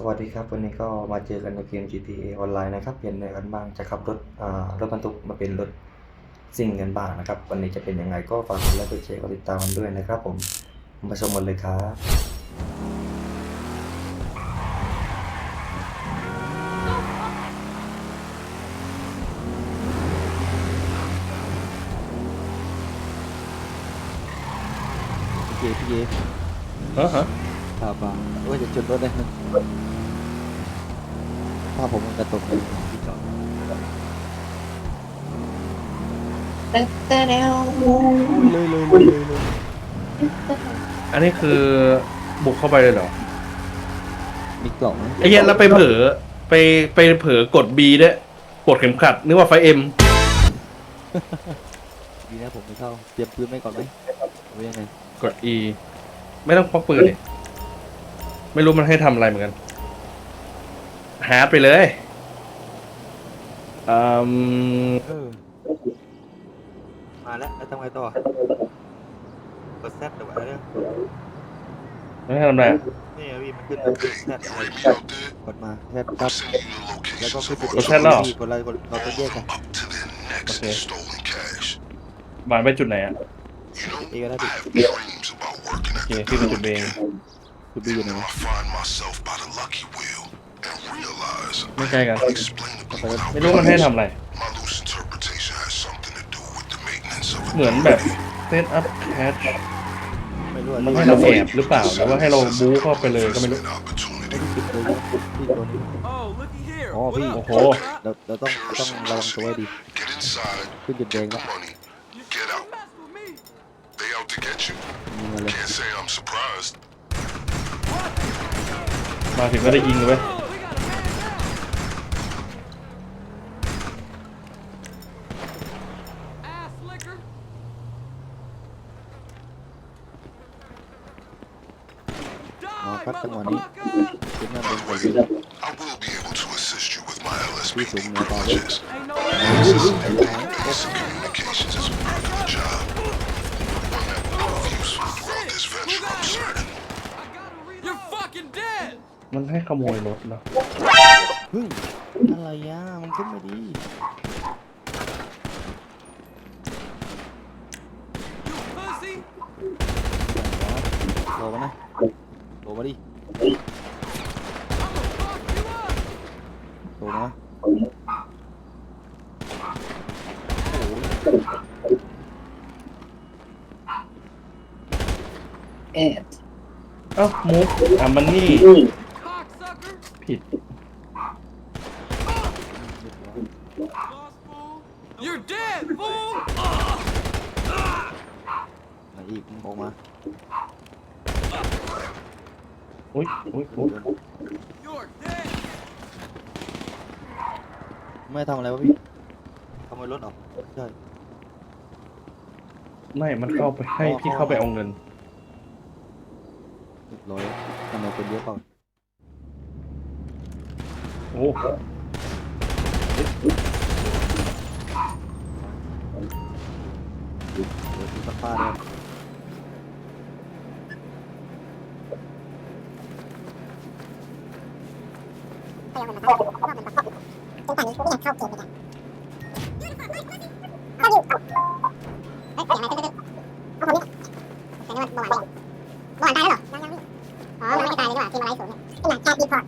สวัสดีครับ วันนี้ก็มาเจอกันในเกม GTA ออนไลน์นะครับเปลี่ยนแนวกันบ้างจะขับรถอ่ารถบรรทุกมาเป็นรถซิ่งกันบ้างนะครับ วันนี้จะเป็นยังไงก็ฝากกดไลค์กดแชร์กดติดตามกันด้วยนะครับ ผมมาชมกันเลยครับพี่เจพี่เจฮะฮะพามาว่าจะจุดรถได้ไหมถ้าผมมันกระตุกเลยพี่จอดแต่แต่แล้วเลยเลยเลยเลยเลยอันนี้คือบุกเข้าไปเลยเหรอมีกล่องไหมไอ้เหี้ยแล้วไปเผลอไปไปเผลอกด B ด้วยกดเข็มขัดนึกว่าไฟเอ็มดีนะผมไม่เข้า เตรียมปืนไว้ก่อนไหมหรือยังไงกด E ไม่ต้องพกปืนเลย ไม่รู้มันให้ทำอะไรเหมือนกัน หาไปเลยอืมเออมาแล้วแล้วทำไงต่อกดแซดหรือว่าอะไรเนี่ยไม่ให้ทำอะไรอะนี่ไงพี่มันขึ้นแซดอะไรกดมาแซดครับแล้วก็ขึ้นจุดกดแซดแล้วเหรอ กดอะไรกดเราต้องแยกกันโอเคบานไปจุดไหนอะเองก็ได้ดิโอเคพี่เป็นจุดเบง จุดบีอยู่ไหนวะไม่ใกล้กันกดไปแล้วไม่รู้มันให้ทำอะไร เหมือนแบบเซตอัพแคชไม่รู้อะมันให้เราแอบหรือเปล่าหรือว่าให้เราบู๊เข้าไปเลยก็ไม่รู้ไม่ได้จุดเลยพี่ตัวนี้ Oh, looky here. Oh, What พี่ up? โอ้โหเราเราต้องต้องระวังตัวให้ดีขึ้นจุดแดงแล้ว You can't mess with me. ยิงมาเลย มาถึงก็ได้ยิงเลยเว้ย Oh, we got a man down. Ass liquor. อ๋อ Die, ครับจังหวะนี้ motherfucker. ขึ้นหน้าเดินไปเลยพี่สูงเหนือตาเล มันให้ขโมยรถเนาะเฮ้ยอะไรอะมันขึ้นมาดี You pussy. โหลมานะโหลมาดิ I'ma fuck you up. โหลมาโอ้โหเอ๊ะเอ้ามูฟอะมันนี่ Cocksucker. ผิด Lost fool. You're dead, fool. ไหนอีกมึงออกมา อุ้ยอุ้ยอุ้ย You're dead. ไม่ทำอะไรวะพี่ขโมยรถออกใช่ไม่มันเข้าไปให้พี่เข้าไปเอาเงิน เรียบร้อยทำไมคนเยอะเปล่าโอ้เดี๋ยวพี่สัก ป่นนี้กูก็ยังเข้าเกมไม่ได้ก็อยู่เอ๊ะเสียงอะไรตึ๊ดๆเอาผมนี่แต่นี่มันเมื่อวานเมื่อวานตายแล้วหรอยังยังนี่อ๋อมันไม่ตายเลยดีกว่าทีมอะไรสูงเนี่ยหนี่อร์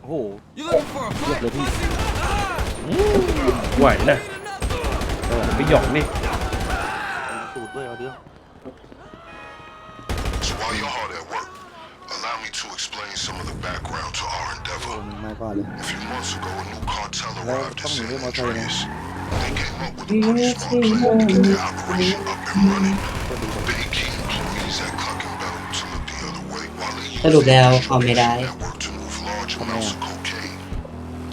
โอ้โห You looking for a fight, วนะเออไปหยอกนี่สูตด้วยเอาเดียว allow me to explain some of the background to our โอ้ endeavor. มึงมาก่อนเลย A few months ago, a new cartel Well, arrived in come San on, we're not saying Andreas. They came up with a pretty smart plan to get their operation up and running. ก็ดีกว่า Big key employees at Cluck and Bell to look the other way while they สรุป used แล้ว the เอาไม่ได้ network to move large amounts of cocaine.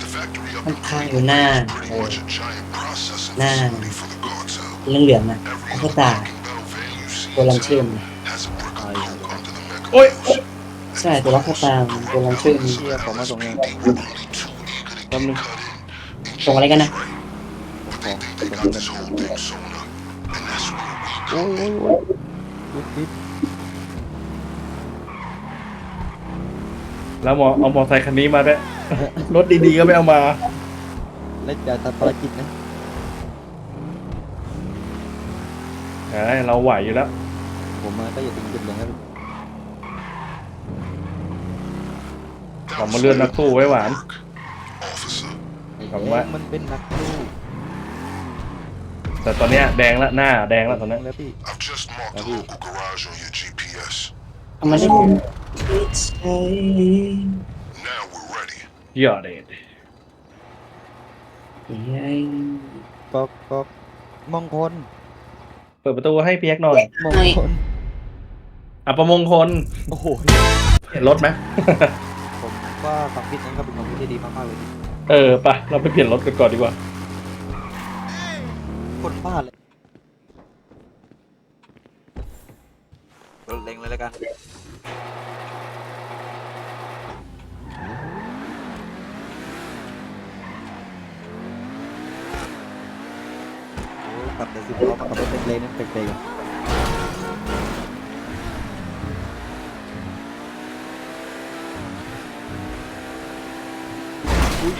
The factory up มัน in ค้าง Green อยู่หน้า is เอ pretty อ much a giant processing หน้า facility for the cartel. เรื่องเหลืองๆอะ Every ก็ other ตา Cluck and Bell van you see ตัว in ลังเชื่อม town has a brick of coke under the mega โอ้ย ใช่ตัวล็อกสตาร์ตัวลันชื่อมีเชี่ยผมมาส่งเองแป๊บนึงส่งอะไรกันนะโอ้ยโอ้แล้วมอเอามอไซคันนี้มาด้วย รถดีๆก็ไม่เอามาและจะทำภารกิจนะเฮ้ยเราไหวอยู่แล้ว ผมมาก็อย่าตึงตึงเลยครั เรามาเลื่อนนักสู้ไว้หวาน Officer, ไอ้ผมแดว่างมันเป็นนักสู้แต่ตอนเนี้ยแดงละหน้าแดงละตอนเนี้ยแล้วพี่ I've just marked the Have you? local garage on your GPS. เอามาเล่นใช่ Now we're ready. ยอดเด็ดไอ้ก็ก็มงคลเปิดประตูให้เปียกหน่อยมงคลอัปมงคลโอ้โหเห็นรถไหมผม ว่าความคิดนั้นก็เป็นความคิดที่ดีมากๆเลยเออไปะเราไปเปลี่ยนรถกันก่อนดีกว่า คนบ้าเลยรถเล็งเลยแล้วกันโอ้ขับแต่สิบล้อมาขับรถเล็กๆนั่นเป๊กๆอะอุ้ย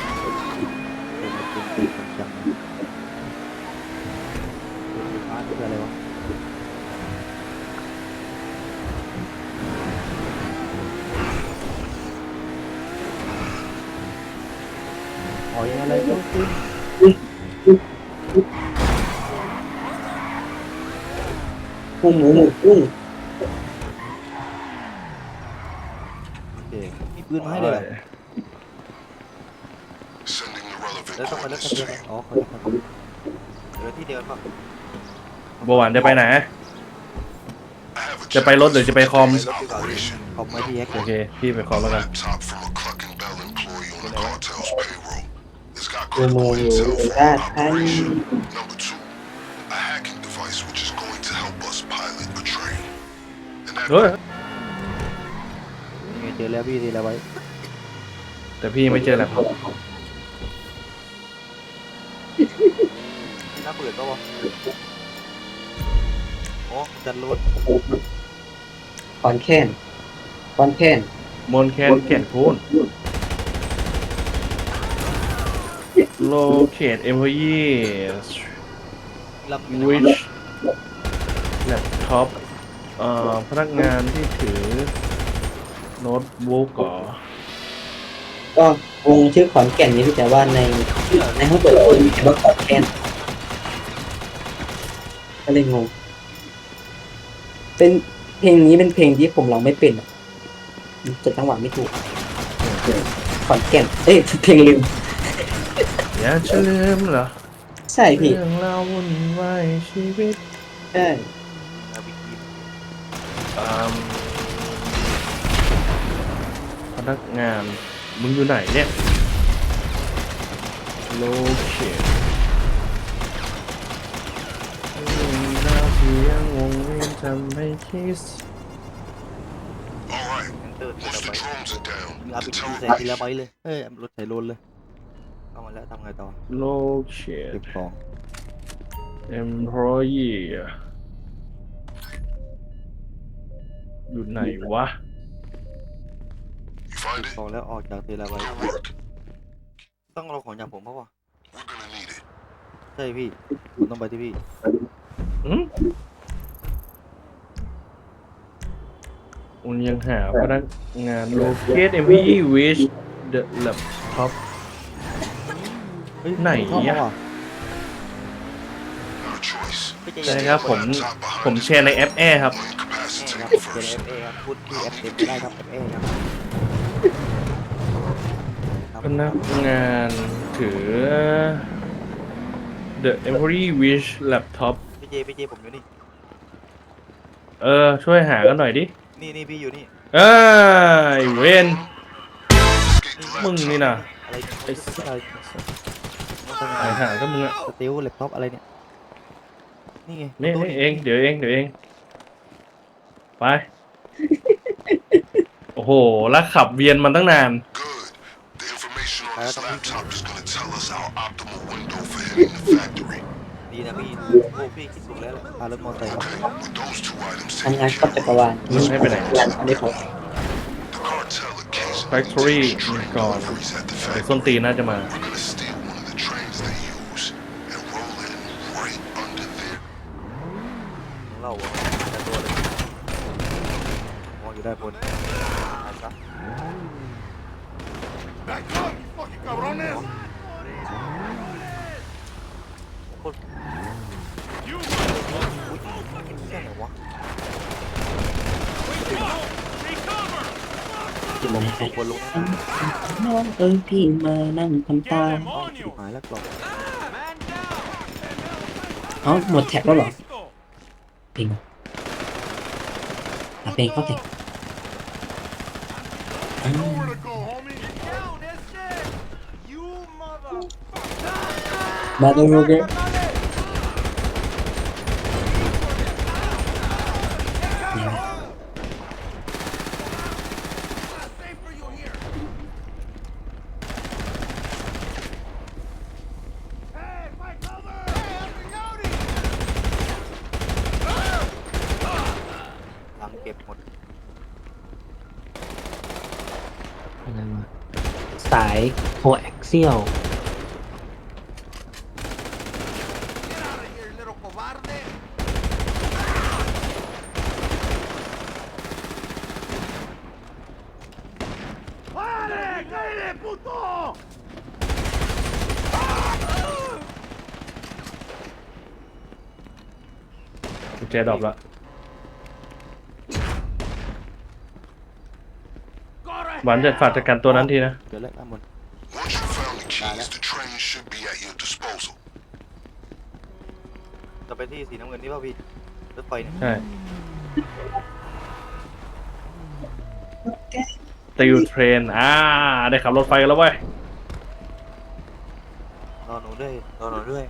เออมันเป็นปีกจังๆรถไฟฟ้านี่คืออะไรวะ หอยอะไรก็ขึ้น พุ่ง หมูหมูพุ่งเด็กมีปืนมาให้เลยเหรอ Sending the relevant แล้วต้องมาเลือก coordinates ทะเบีย to น you. อ๋อขอโทษครับเดี๋ยวที่เดียวป่ะบหวานจะไปไหน I have a จะไปรถหรือจะไปคอมไปรถดีกว่าพี่ขอบไม่พี่แฮกโอเลยเคพี่ไปคอมแล้วกัน laptop from a Cluck and Bell employee on the cartel's payroll. It's got กูโม critical อยู่ intel เอ for ด้าไทย Number เฮ้ยยังไงเจอแล้วพี่ทีแล้วไว้แต่พี่ไม่เจอแหละครับที่น่าเปิดก็วะโอ้จัดรถคอนแค้นคอนแค้นมนแคนแก่นคูน locate employees ลำอยู่ไหนวะ which laptop เอ่อพนักงานที่ถือโน้ตบุ๊กก่อก็วงชื่อขอนแก่นนี่แต่ว่าในในห้องเปิดคนมีแต่ว่าขอนแก่นก็เลยงงเป็นเพลงนี้เป็นเพลงที่ผมร้องไม่เป็นอะจะจังหวะไม่ถูกขอนแก่นเอ้ยเพลงลืมอย่าจะลืมเหรอใช่พี่เรื่องราววุ่นวายชีวิตใช่นาวิกีม อืมพนักงาน มึงอยู่ไหนเนี่ย locate เรื่องราวที่ยังวงเวียนทำให้คิด All right, เอนเตอร์ที once ละ the ไว้ drones are down, มึงเอาไป the กิน tower ใส่ทีละไว้เลยเอ้ยรถใส่โลนเลยเข้ามาแล้วทำไงต่อเก็ locate บของ employee อยู่ไหนวะ You find เก็บ it? ของแล้วออกจากทีละไว้ Good work. ต้องเอาของจากผมเพราะว่า We're gonna need it. ใช่พี่ผมต้องไปที่พี่ อืมคุณยังหาพนักงาน locate employee with the laptop เฮ้ยไหนเข้ามาอะว่ะ Not a choice. ไม่ใช่ใช่ครับผม ผมแชร์ในแอปแอร์ครับ We're แอ incapacitated ครับเป็น first. FA ครับพูดที่ F เต็มไม่ได้ครับ FA ครับครับพนักงานถือ the employee with laptop พี่เจพี่เจผมอยู่นี่ เออ ช่วยหากันหน่อยดิ นี่นี่พี่อยู่นี่เอ้ยเวน Escape the มึง laptop. นี่นะอะไรไอ้อะไรมันเป็นหาอะไรหาก็มึงอะสติลแล็ปท็อปอะไรเนี่ย นี่ไงนี่ตู้นี่เอง เดี๋ยวเอง เดี๋ยวเอง ไป โอ้โห แล้วขับเวียนมันตั้งนาน Good. The information on I this don't think- laptop is gonna tell us our optimal window for hitting the factory. ดีนะพี่โอ้พี่คิดถูกแล้วแหละพารถมอเตอร์ไซค์ครับ Okay, with those two items ทำ taken งาน care กับ of, จักรวาลไม่ไปไหนงานอันนี้เขา the cartel occasionally Factory Take train ก่อน deliveries at the ไอ้ factory. ส้นตีนน่าจะมา We're gonna steal one of the trains they use and roll in right under their ของเราอะแต่ตัวเลยม องอยู่ได้านบนตายซะ Back up, you fucking cabrones! อุ้ยเหี้ยอะไรวะจะลงใครบนลงน้องเอ้ยพี่มานั่งทำตาถูกหายแล้วกล่องเอ้าหมดแท็กแล้วเหรอเพลงอะเพลงเข้าแท็กอ้าว Nowhere to go, homie. มาดูโรเกอร์นี่นะ หลังเก็บหมด อะไรวะ สายโคแอ็กเซียล กุญแจดรอปละ หวานจะฝากจัดการตัวนั้นทีนะเดี๋ยวแรกด้านบน Once you found the keys, the train should be at your disposal. จะไปที่สีน้ำเงินนี่ป่ะพี่รถไฟเนี่ยใช่ติวเทรนอ่าได้ขับรถไฟกันแล้วเว้ยรอหนูด้วยรอหนูด้วย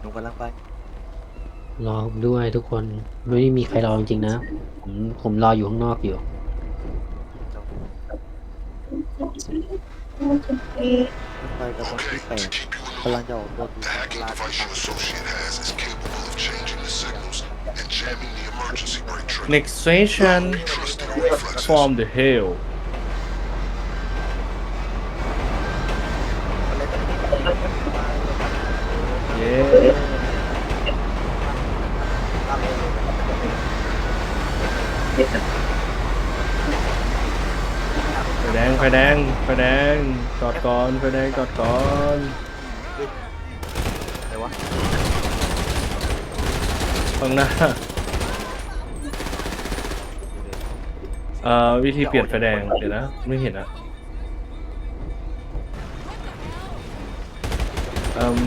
หนูกำลังไปรอผมด้วยทุกคนไม่มีใครรอจริงๆนะ ผมผมรออยู่ข้างนอกอยู่ ไฟกำลัง Okay, ที่แป to ด keep you in the กำลัง loop, จะออกตัวที่ the hacking ลาด device your associate has is capable of changing the signals and jamming the emergency brake trigger. next station Trust your reflexes. from the hill แดงไฟแดงไฟแดงจอดก่อนไฟแดงจอดก่อนอะไรวะข้างหน้าเอ่อวิธีเปลี่ยนไฟแดงเดี๋ยวนะไม่เห็นอะเอ่ม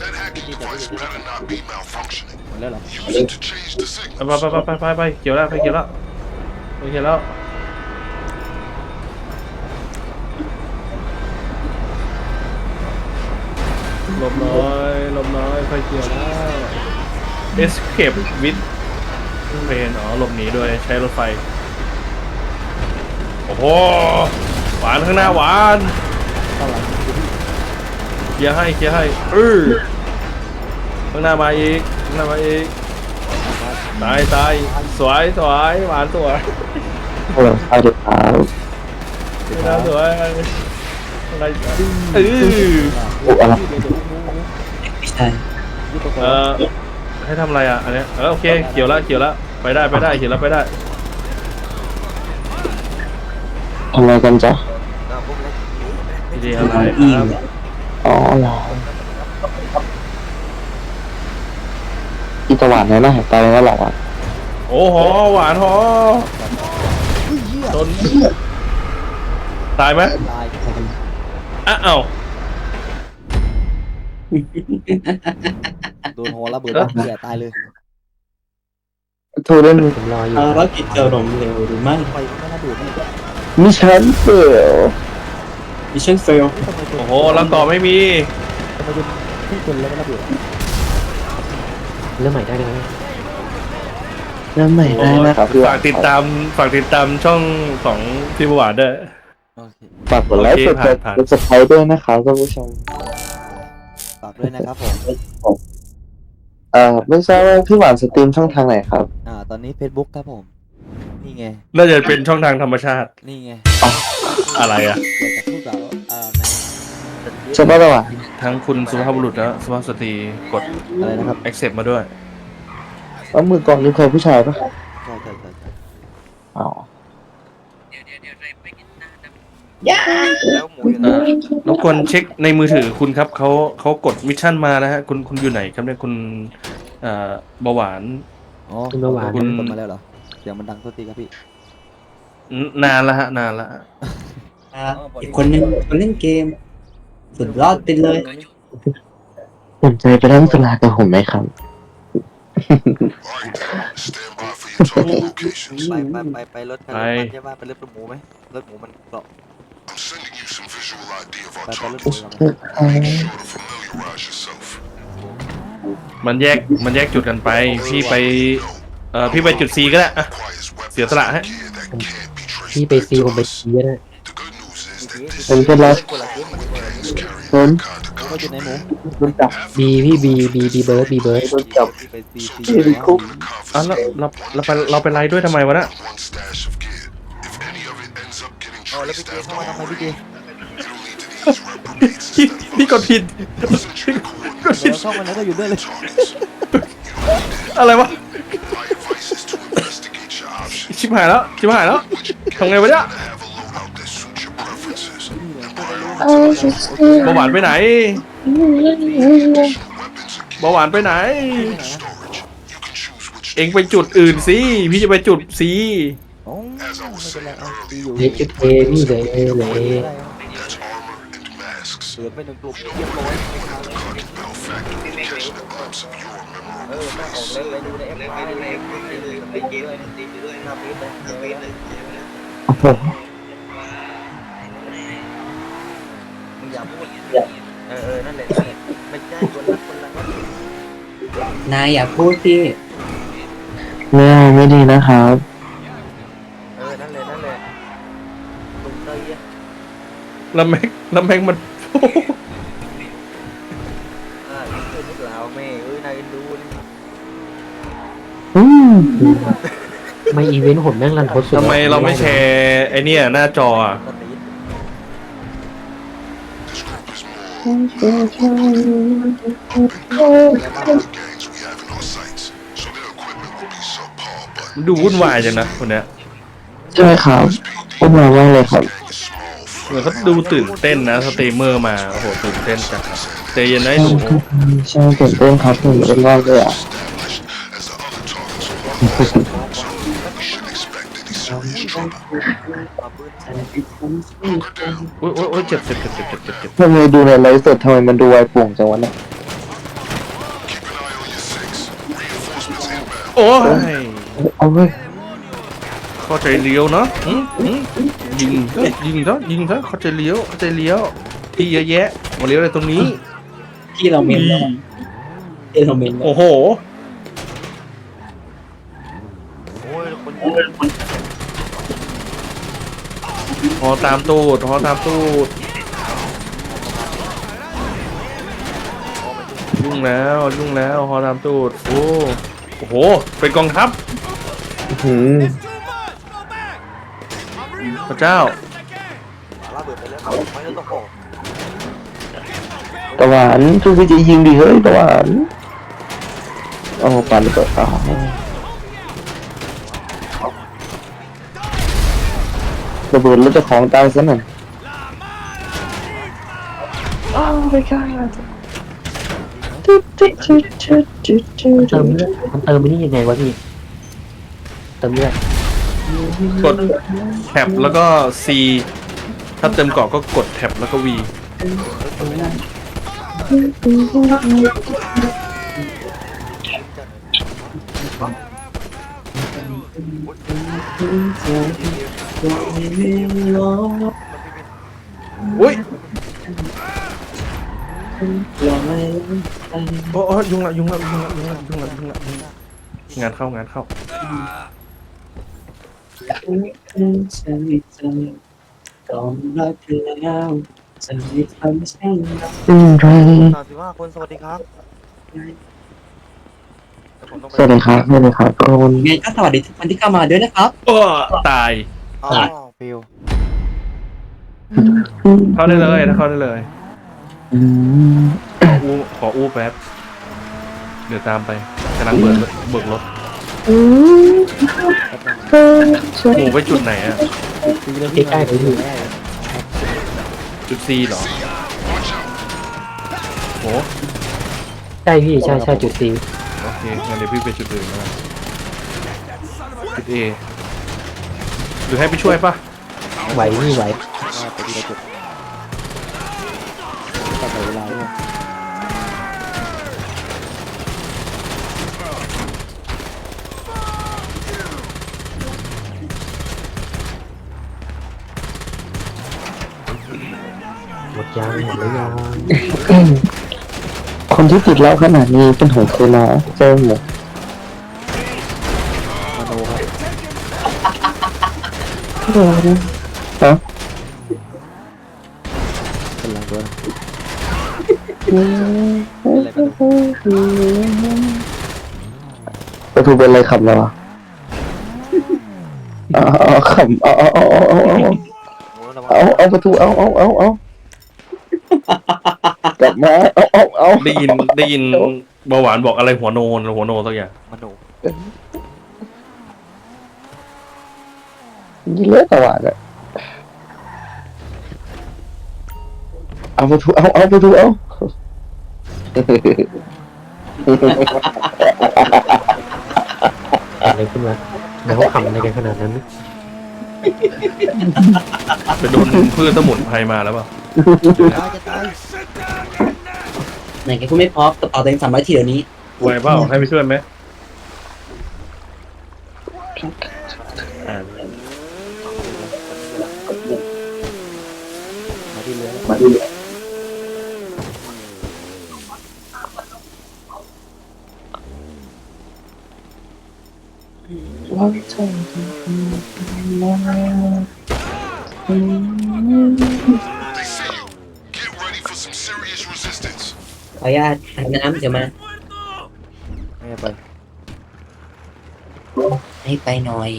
That hacking device better not be malfunctioning. หมดแล้วเหรอ Use it to change the ไป signals. ไปไปไปไปไปเกี่ยวแล้วไปเกี่ยวแล้วไปเกี่ยวแล้ว ลบน้อยหลบน้อยไฟเกี่ยวแล้ว escape with train อ๋อหลบหนีโดยใช้รถไฟ โอ้โห หวานข้างหน้าหวานเคลียร์ให้เคลียร์ให้เออข้างหน้ามาอีกข้างหน้ามาอีกตายตายสวยสวยหวานสวยฮัลโหลสวัสดีครับหวานสวย อะไรเอออะไรไม่ใช่เออให้ทำอะไรอะอันเนี้ยเออโอเคเกี่ยวแล้วเกี่ยวแล้วไปได้ไปได้เกี่ยวแล้วไปได้ทำอะไรกันจ๊ะพวกเล็กดีอะไรอีครับอ๋อเหรออีตะหวันเนี่ยน่าหายตายแล้วหรอวะโอ้โหหวานหอโดนตายไหมตาย อ้าวโดนหัวระเบิดแล้วเสียตายเลยทูเล่นผมรออยู่ภารกิจจะลงเร็วหรือไม่ไฟมันไม่น่าดูดนี่มิชชั่นเฟลมิชชั่นเฟลทำไมตัวโอ้โหแล้วต่อไม่มี ทำไมเป็นที่คนแล้วไม่ระเบิดเริ่มใหม่ได้ไหมเริ่มใหม่โอ้ได้นะครับฝากติดตามฝากติดตามช่องของพี่ประวัติด้วย โอเคฝากกดไลค์โอเคกดแชร์ผ่านกดซับสไครต์ด้วยนะครับท่านผู้ชมฝากด้วยนะครับผมเอ่อไม่ทราบว่าพี่หวานสตรีมช่องทางไหนครับ อ่า ตอนนี้ Facebook ครับผม นี่ไง น่าจะเป็นช่องทางธรรมชาติ นี่ไงอะไรอะอยากจะพูดแบบเอ่อในใช่ป่ะล่ะทั้งคุณสุภาพบุรุษและสุภาพสตรีกด อะไรนะครับ accept มาด้วยเอามือกองนี่เคยผู้ชายปะใช่ใช่ใช่ใช่ อ๋อแล้วหมูอยู่ไหนเอ่อรบกวนเช็คในมือถือคุณครับเขาเขากดมิชชั่นมานะฮะคุณคุณอยู่ไหนครับเนี่ยคุณเอ่อเบาหวาน อ๋อคุณเบาหวานคุณกดมาแล้วเหรอเสียงมันดังโทษทีครับพี่นนานแล้วฮะนานแล้วอีกคนนึงคนเล่นเกม สุดยอดไปเลย สนใจไปเล่นสลากับผมไหมครับ Alright, stand by for your target locations. ไปไปไปไปรถไปรถมันใช่ป่ะไปรถหมูไหมรถหมูมันเกาะ I'm sending you some visual ID of ไป our ไปรถหมู targets. เราไหม Make sure to familiarize yourself. มันแยกมันแยกจุดกันไป พี่ไป เอ่อ พี่ไปจุด C ก็ได้อะ Requires weapons เสียสละฮะ and gear that can't be traced พี่ไปซีผมไปซีก็ได้ The good news is that this ผมก็รับคนละเกมมัน is carrying ผม kind of หมูก็อยู่ในหมูรู้จักบีพี่บีบีบีเบิร์ดบีเบิร์ดที่ไปซีซีที่คุกอะเราเราเราไปเราไปไล่ด้วยทำไมวะน่ะ one stash of แล้วพี่ traced เจเข้ามา after ทำไม all, พี่เจ it'll lead to these reprimands พี่ instead of พี่กด us. ผิด Essentially กดผิดแล้วเข้ามาแล้วก็อยู่ด้วยเลย targets. อะไรวะ My advice is to investigate your options. ชิบหายแล้ว ชิบหายแล้วทำไงวะเนี่ย To have a loadout that suits your preferences. And prioritize เบาหวานไปไหน additional weapons and gear เบาหวานไปไหน storage. You can choose which เองไปจุดอื่นสิ พี่จะไปจุด C โอ้ไม่เป็นไรเอาซีอยู่เหลยจุดเอพี่เหลยเอเหลยเอ that's armor and masks. เหลือไปหนึ่งกลุ่มเรียบร้อยไม่ค้างเลย Cardigan Bell Factory catching a glimpse of your เอ memorable อแม่งออกเลยไปดูในเอฟไอเลยไปเกมเลยตีด้วยหน้าปีเลยหน้าปีเลยโอ้โหมึงอย่าพูดเออเออนั่นแหละนั่นแหละไม่ใช่คนละคนละนายอย่าพูดที่ไม่เอาไม่ดีนะครับ เออนั่นแหละนั่นแหละตรงเตยอะ แล้วแม็กแล้วแม็กมัน อ่าเพื่อนพวกเราแม่เอ้ยนายเอ็นดูนี่อืมไม่อีเวนต์ผมแม่งรันทดสุดทำไมเราไม่แชร์ไอเนี่ยหน้าจออะก็ตีน This group is more open the gangs we have in our sights, so their equipment will be subpar, but ดูวุ่นวายจังนะคนเนี้ย ใช่ครับพวกเราว่างเลยครับ gang is small, เหมือนเขาดูตื่นเต้นนะสตรีมเมอร์มาโอ้โหตื่นเต้นจังใจเย็นนะไอ้หนูใช่ตื่นเต้นครับผมไม่ได้ว่างเลยอะ established as the other targets on our list, so we shouldn't expect any serious trouble. มาปืน Hunker down. โอ้ยโอ้ยโอ้ยเจ็บเจ็บเจ็บเจ็บเจ็บเจ็บเจ็บทำไมดูในไลฟ์สดทำไมมันดูไวป่วงจังวะเนี่ย Keep an eye on your six. Reinforcements inbound. โอ้ยเอาเว้ยเข้าใจเลี้ยวเนาะอืมอืม ยิงก็ยิงซะยิงซะเข้าใจเลี้ยวเข้าใจเลี้ยวที่เยอะแยะมาเลี้ยวอะไรตรงนี้ ที่เราเมนแล้วที่เราเมนแล้วโอ้โหโอ้ยคนหอตามตูดหอตามตูดยุ่งแล้วยุ่งแล้วหอตามตูดโอ้โอ้โหเป็นกองทัพหืม พระเจ้าระเบิดไปแล้วไม่ต้องออกตะหวานช่วยพี่จะยิงดิเฮ้ยตะหวานโอ้ปันระเบิดอ๋อระเบิดแล้วเจะของตายซะหน่อยอ้าวไม่กล้ามันเติมเลือดมันเติมไม่นี่ยังไงวะพี่ เติมเลือด กดแท็บแล้วก็ C ถ้าเติมเกาะก็กดแท็บแล้วก็ V อุ้ยโอ้โอ้ยุ่งละยุ่งละยุ่งละยุ่งละยุ่งละยุ่งละยุ่งละงานเข้างานเข้า อืมไรสามสิบห้าคนสวัสดีครับแล้วผมต้องไปสวัสดีครับสวัสดีครับทุกคนไงก็สวัสดีทุกคนที่เข้ามาด้วยนะครับโอ้ตาย อ๋อฟิลเข้าได้เลยนะเข้าได้เลย อืมขออู้ขออู้แป๊บ เดี๋ยวตามไปกำลังเบิกเบิกรถ หมูไปจุดไหนอะใกล้ๆผมอยู่จุดซีเหรอโหใช่พี่ใช่ใช่จุดซีโอเคงั้นเดี๋ยวพี่ไปจุดอื่นนะจุดเอหรือให้ไปช่วยปะไหวนี่ไหวว่าไปทีละจุดตัดเวลาด้วย หมด ยางหมดหรือยังคนที่ติดเล้าขนาดนี้เป็นหงเคยมาเจอเหรอมโนครับฮะเป็นลังด้วยประตูเป็นอะไรขับแล้วอะเอาเอาขับเอาเอาเอาเอาเอาเอาโอ้ระวังเอาเอาประตูเอาเอาเอาเอา กลับมาเอาเอาเอาได้ยินได้ยินเบาหวานบอกอะไรหัวโนนหัวโนสักอย่างมโนยิงเลือดตลาดอะเอาประตูเอาเอาประตูเอาอะไรขึ้นมาแล้วเขาขำอะไรกันขนาดนั้น ไปโดนพืชสมุนไพรมาแล้วเปล่าตายจะตายไหนแกคุณไม่พร้อมกระเป๋าตัวเองสามร้อยทีเดี๋ยวนี้ไหวเปล่าให้ไปช่วยไหมอ่ามาที่เรือมาดูเลยว่าใจ They see you. Get ready for some serious resistance. ขออนุญาตอาบน้ำเดี๋ยวมา ไม่ไปให้ไปหน่อย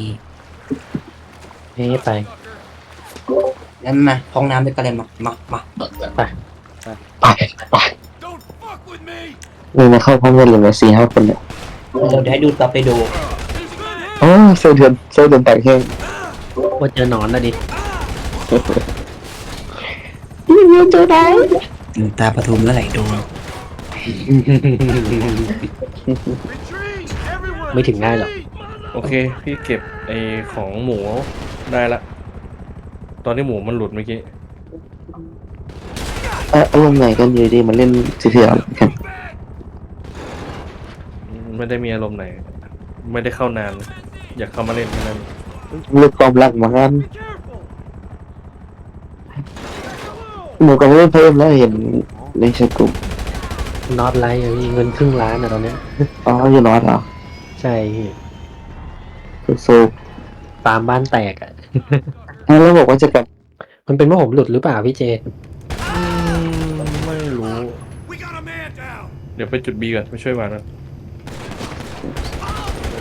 ให้ไป งั้นมาห้องน้ำด้วยกันเลยมา มา มาไปไป Don't fuck with me! มีมาเข้าพร้อมกันเลยไหมสี่ห้าคนเนี่ยเดี๋ยวให้ดูต่อไปดู อ๋อเซลเดือนเซลเดือนแตกแห้งว่าเจอหนอนแล้วดิตาประทุมแล้วไหลโดน Retreat! Everyone! ไม่ถึงง่ายหรอกโอเค พี่เก็บไอของหมูได้ละ ตอนที่หมูมันหลุดเมื่อกี้ เอะอารมณ์ไหนกันอยู่ดีมาเล่นซีทีอาร์กันไม่ได้มีอารมณ์ไหน ไม่ได้เข้านาน อยากเข้ามาเล่นแค่นั้นเลือกความรักมากัน Be careful! หมูกับเล่นเพิ่มแล้วเห็นในแชทกลุ่มน็อตไลท์อะพี่เงินครึ่งล้านอะตอนเนี้ย อ๋ออยู่นอตเหรอใช่พี่สู้ตามบ้านแตกอะๆแล้วบอกว่าจะกลับ มันเป็นว่าผมหลุดหรือเปล่าพี่เจ ไม่รู้ We got a man down! เดี๋ยวไปจุดบีก่อนไปช่วยหวานนะ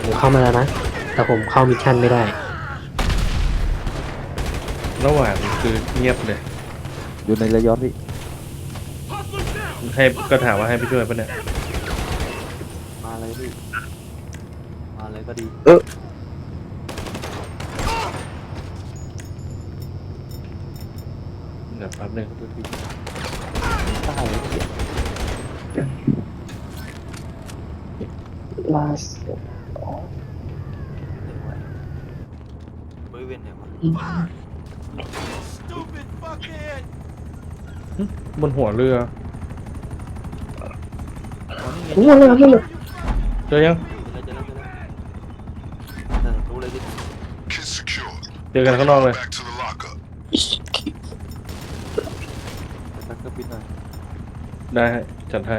ผมเข้ามาแล้วนะ แต่ผมเข้ามิชชั่นไม่ได้ ระหว่างคือเงียบเลย อยู่ในเรือย้อนพี่ Hustlers down! ให้ก็ถามว่าให้ไปช่วยปะเนี่ย มาเลยพี่ มาเลยก็ดีเดี๋ยวแป๊บหนึงดูพี่ตายเลยพี่ ลาส บริเว ณไหนวะ Stupid fuckhead! บนหัวเรืออ๋อนี่ไงโอ้โหเลยเลยเจอยังเจอแล้วเจอแล้วเจอแล้วแต่รู้เลยพี่ Kids secured. เจอกันข้างนอกเลย Back to the lockup. สักก็ปิดหน่อยได้ให้จัดให้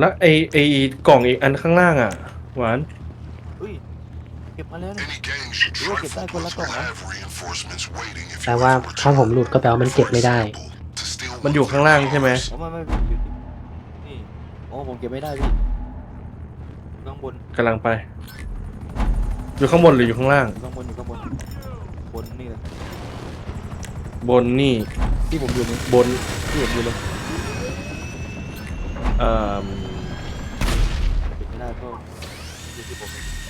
แล้วไอไอกล่องอีกอันข้างล่างอะ หวาน อุ้ยเก็บมาแล้ว Any gangs you Look at trifle that, con with la will toma. have reinforcements waiting if แปล you ว่า ever ถ้าผม return. หลุดก็แปลว่ามันเก็บไม่ได้ To steal มันอยู่ข้างล่างใช่ไหมอ๋อไม่ไม่อยู่ที่นี่อ๋อผมเก็บไม่ได้พี่ข้างบนกำลังไป อยู่ข้างบนหรืออยู่ข้างล่างข้างบนอยู่ข้างบนบนนี่เลยบนนี่ ที่ผมอยู่นี่บนที่ผมอยู่เลย เอ่อ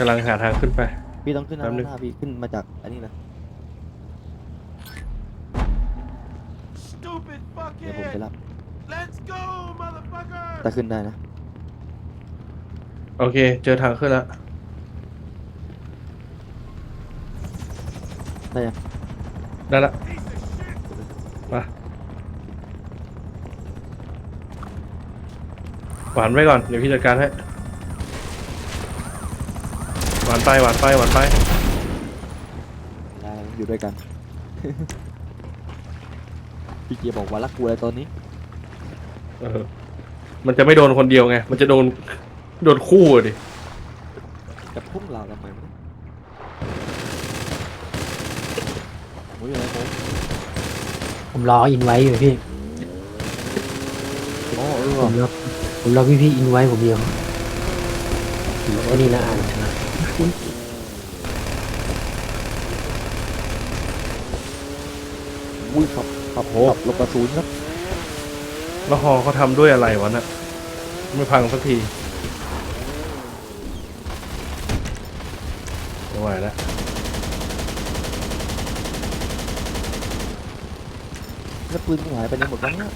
กำลังหาทางขึ้นไป พี่ต้องขึ้นหน้าแป๊บนึง หน้าพี่ขึ้นมาจากอันนี้เลย Stupid เดี๋ยวผมไป fuckhead. รับ Let's go, motherfucker. ถ้าขึ้นได้นะโอเค เจอทางขึ้นแล้วได้ยังได้ละ Piece of shit. มาหวานไว้ก่อน เดี๋ยวพี่จัดการให้ หวานไปหวานไปหวานไปได้อยู่ด้วยกัน พี่เกียร์บอกว่ารักกูอะไรตอนนี้ เออ มันจะไม่โดนคนเดียวไง มันจะโดน โดนคู่อะดิจะพุ่งเราทำไมวะโอ้ยอะไรผมผมรออินไว้อยู่พี่อ๋อเออผมรอผมรอพี่พี่ๆอินไว้ผมเดียวผมไอ้นี่นะอ่านนะ อุ้ยขับขับโอ้ขับหลบกระสุนครับแล้วฮอเขาทำด้วยอะไรวะน่ะไม่พังสักทีไม่ไหวแล้วแล้วปืนกูหายไปไหนหมดวะเนี่ย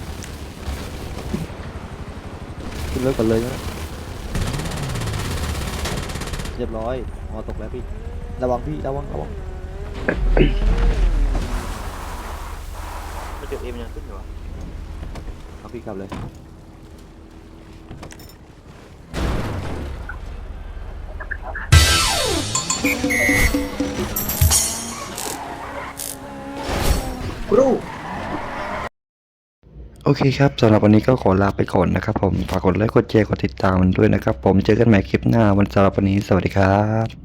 ขึ้นรถก่อนเลยนะ เรียบร้อยหอตกแล้วพี่ ระวังพี่ระวังระวังไม่เจอเอ็มยังขึ้นอยู่อะเอาพี่กลับเลย โอเคครับสำหรับวันนี้ก็ขอลาไปก่อนนะครับผมฝากกดไลค์กดแชร์กดติดตามมันด้วยนะครับ ผมเจอกันใหม่คลิปหน้าวันสำหรับวันนี้สวัสดีครับ